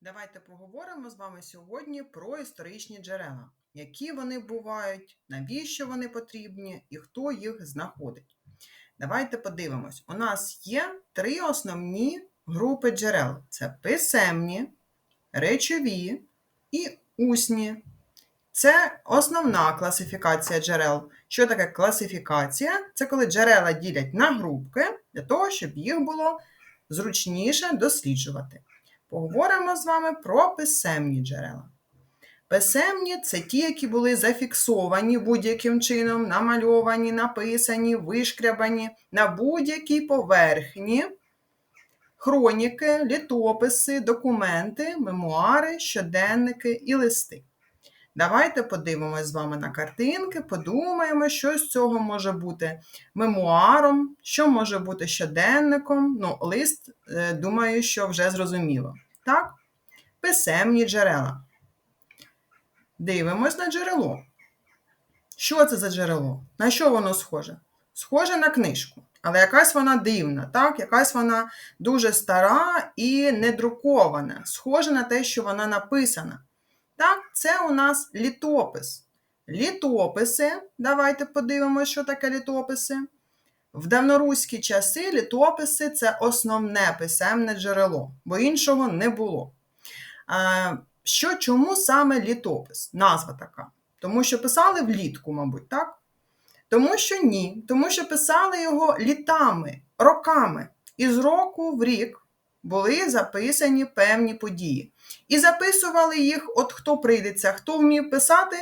Давайте поговоримо з вами сьогодні про історичні джерела, які вони бувають, навіщо вони потрібні і хто їх знаходить. Давайте подивимось. У нас є три основні групи джерел: це писемні, речові і усні. Це основна класифікація джерел. Що таке класифікація? Це коли джерела ділять на групки для того, щоб їх було зручніше досліджувати. Поговоримо з вами про писемні джерела. Писемні це ті, які були зафіксовані будь-яким чином, намальовані, написані, вишкрябані на будь-якій поверхні. Хроніки, літописи, документи, мемуари, щоденники і листи. Давайте подивимось з вами на картинки, подумаємо, що з цього може бути мемуаром, що може бути щоденником. Ну, лист, е, думаю, що вже зрозуміло. Так? Писемні джерела. Дивимось на джерело. Що це за джерело? На що воно схоже? Схоже на книжку, але якась вона дивна, так? якась вона дуже стара і недрукована, схожа на те, що вона написана. Так, це у нас літопис. Літописи, давайте подивимося, що таке літописи. В давноруські часи літописи це основне писемне джерело, бо іншого не було. Що, Чому саме літопис? Назва така. Тому що писали влітку, мабуть, так? Тому що ні. Тому що писали його літами, роками. І з року в рік були записані певні події. І записували їх, от хто прийдеться, хто вмів писати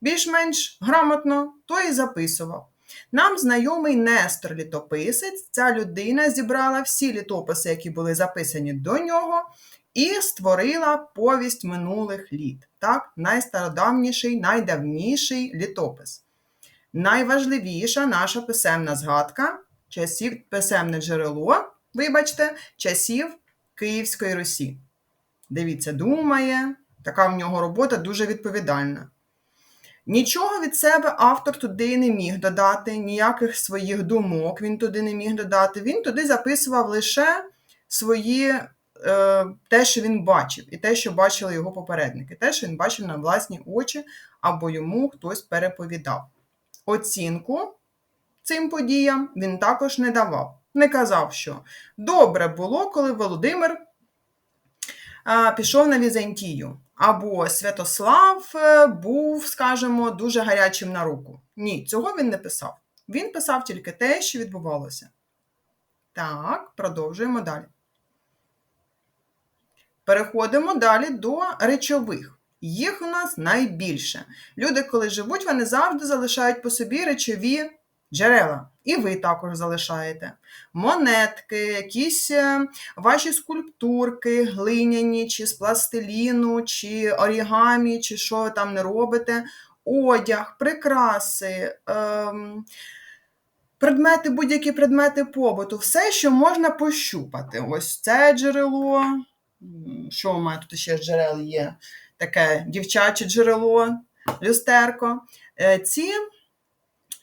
більш-менш грамотно, той і записував. Нам знайомий Нестор літописець, ця людина зібрала всі літописи, які були записані до нього, і створила повість минулих літ. Так, найстародавніший, найдавніший літопис. Найважливіша наша писемна згадка часів писемне джерело, вибачте, часів Київської Русі. Дивіться, думає, така в нього робота дуже відповідальна. Нічого від себе автор туди не міг додати, ніяких своїх думок він туди не міг додати. Він туди записував лише свої, е, те, що він бачив, і те, що бачили його попередники, те, що він бачив на власні очі, або йому хтось переповідав. Оцінку цим подіям він також не давав. Не казав, що добре було, коли Володимир пішов на Візантію. Або Святослав е, був, скажімо, дуже гарячим на руку. Ні, цього він не писав. Він писав тільки те, що відбувалося. Так, продовжуємо далі. Переходимо далі до речових. Їх у нас найбільше. Люди, коли живуть, вони завжди залишають по собі речові джерела. І ви також залишаєте. Монетки, якісь е, ваші скульптурки, глиняні, чи з пластиліну, чи орігамі, чи що ви там не робите, одяг, прикраси, ем, предмети, будь-які предмети побуту, все, що можна пощупати. Ось це джерело. Що у мене тут ще з джерел є? Таке дівчаче джерело, люстерко. Е, ці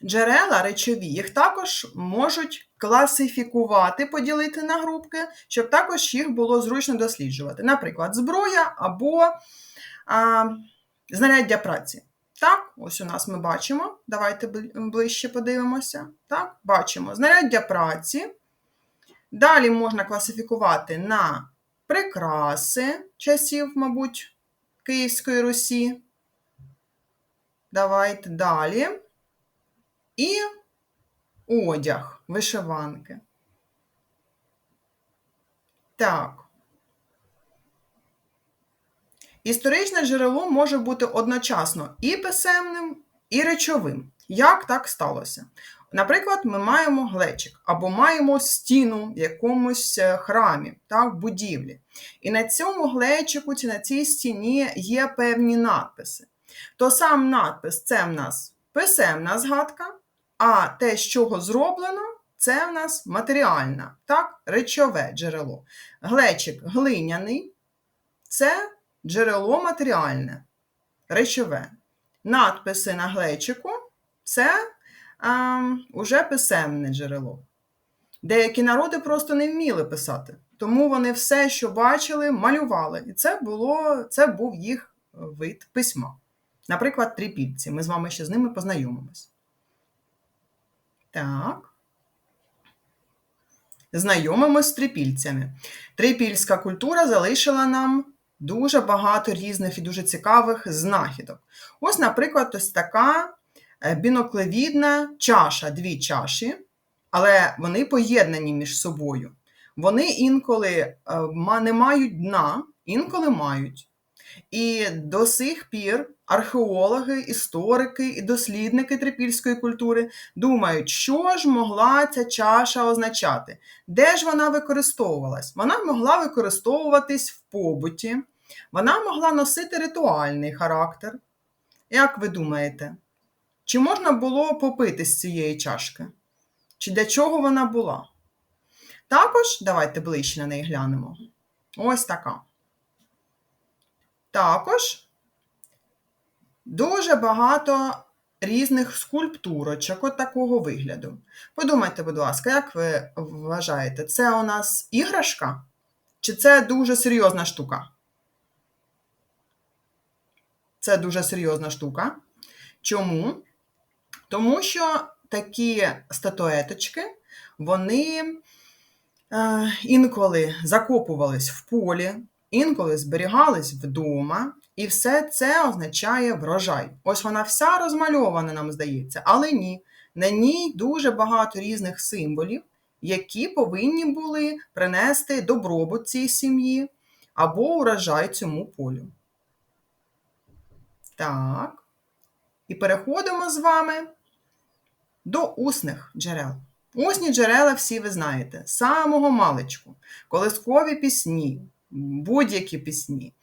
джерела речові, їх також можуть класифікувати, поділити на групки, щоб також їх було зручно досліджувати. Наприклад, зброя або а, знаряддя праці. Так, ось у нас ми бачимо. Давайте ближче подивимося. Так, бачимо знаряддя праці. Далі можна класифікувати на прикраси часів, мабуть, Київської Русі. Давайте далі і одяг, вишиванки. Так. Історичне джерело може бути одночасно і писемним, і речовим. Як так сталося? Наприклад, ми маємо глечик або маємо стіну в якомусь е, храмі, так, будівлі. І на цьому глечику чи на цій стіні є певні надписи. То сам надпис це в нас писемна згадка, а те, з чого зроблено, це в нас матеріальне, так, речове джерело. Глечик глиняний це джерело матеріальне, речове. Надписи на глечику це а, уже писемне джерело. Деякі народи просто не вміли писати. тому вони все, що бачили, малювали. І це, було, це був їх вид письма. Наприклад, трипільці. Ми з вами ще з ними познайомимось. Так. Знайомимось з трипільцями. Трипільська культура залишила нам дуже багато різних і дуже цікавих знахідок. Ось, наприклад, ось така е, біноклевідна чаша, дві чаші, але вони поєднані між собою. Вони інколи е, не мають дна, інколи мають. І до сих пір археологи, історики і дослідники трипільської культури думають, що ж могла ця чаша означати, де ж вона використовувалась? Вона могла використовуватись в побуті, вона могла носити ритуальний характер. Як ви думаєте, чи можна було попити з цієї чашки? Чи для чого вона була? Також давайте ближче на неї глянемо. Ось така. Також дуже багато різних скульптурочок от такого вигляду. Подумайте, будь ласка, як ви вважаєте, це у нас іграшка? Чи це дуже серйозна штука? Це дуже серйозна штука. Чому? Тому що такі статуеточки, вони е, інколи закопувались в полі, інколи зберігались вдома, і все це означає врожай. Ось вона вся розмальована, нам здається, але ні. На ній дуже багато різних символів, які повинні були принести добробут цій сім'ї або урожай цьому полю. Так. І переходимо з вами до усних джерел. Усні джерела всі ви знаєте, самого маличку, колискові пісні, будь-які пісні,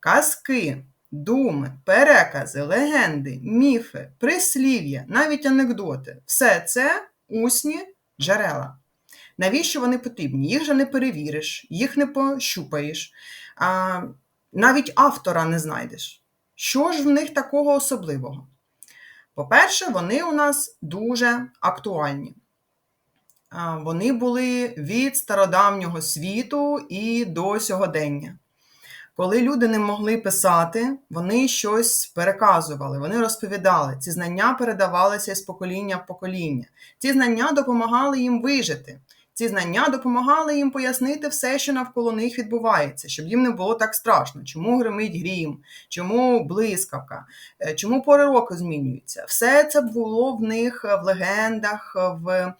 казки, думи, перекази, легенди, міфи, прислів'я, навіть анекдоти все це усні джерела. Навіщо вони потрібні? Їх же не перевіриш, їх не пощупаєш, а, навіть автора не знайдеш. Що ж в них такого особливого? По-перше, вони у нас дуже актуальні. Вони були від стародавнього світу і до сьогодення. Коли люди не могли писати, вони щось переказували, вони розповідали. Ці знання передавалися з покоління в покоління. Ці знання допомагали їм вижити. Ці знання допомагали їм пояснити все, що навколо них відбувається, щоб їм не було так страшно, чому гримить грім, чому блискавка, е, чому пори року змінюються. Все це було в них в легендах, в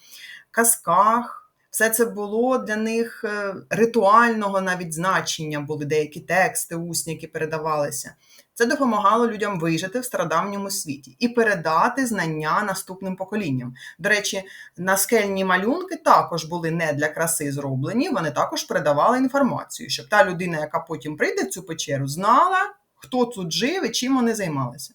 казках. Все це було для них е, ритуального навіть значення, були деякі тексти, усні, які передавалися. Це допомагало людям вижити в стародавньому світі і передати знання наступним поколінням. До речі, наскельні малюнки також були не для краси зроблені, вони також передавали інформацію, щоб та людина, яка потім прийде в цю печеру, знала, хто тут жив і чим вони займалися.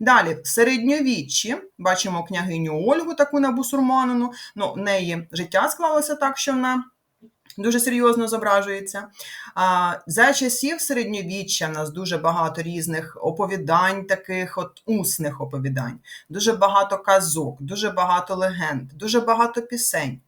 Далі, в середньовіччі бачимо княгиню Ольгу, таку набусурманину. Ну, в неї життя склалося так, що вона. Дуже серйозно зображується. За часів середньовіччя в нас дуже багато різних оповідань, таких от усних оповідань, дуже багато казок, дуже багато легенд, дуже багато пісень.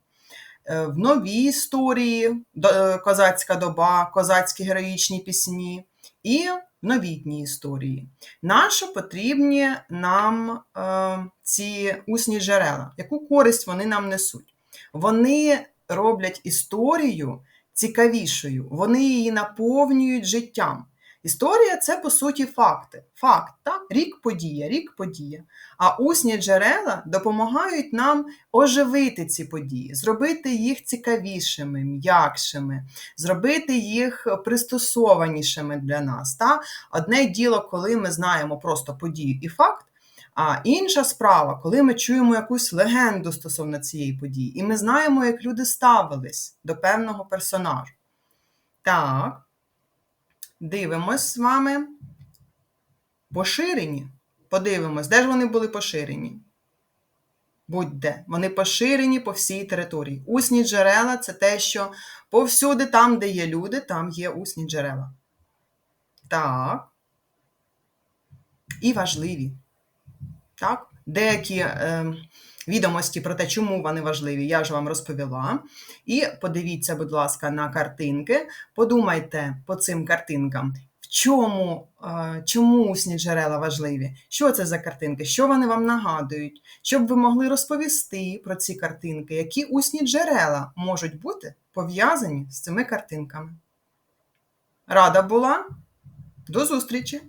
Е, в новій історії е, козацька доба, козацькі героїчні пісні і новітній історії. Нащо потрібні нам е, ці усні джерела? Яку користь вони нам несуть? Вони роблять історію цікавішою, вони її наповнюють життям. Історія це, по суті, факти. Факт, так? рік подія, рік подія. А усні джерела допомагають нам оживити ці події, зробити їх цікавішими, м'якшими, зробити їх пристосованішими для нас. Так? Одне діло, коли ми знаємо просто подію і факт. А інша справа, коли ми чуємо якусь легенду стосовно цієї події, і ми знаємо, як люди ставились до певного персонажу. Так. Дивимось з вами. Поширені. Подивимось, де ж вони були поширені? Будь-де. Вони поширені по всій території. Усні джерела це те, що повсюди, там, де є люди, там є усні джерела. Так. І важливі. Так? Деякі е, відомості про те, чому вони важливі, я ж вам розповіла. І подивіться, будь ласка, на картинки. Подумайте по цим картинкам, чому, е, чому усні джерела важливі? Що це за картинки? Що вони вам нагадують? Щоб ви могли розповісти про ці картинки, які усні джерела можуть бути пов'язані з цими картинками. Рада була. До зустрічі!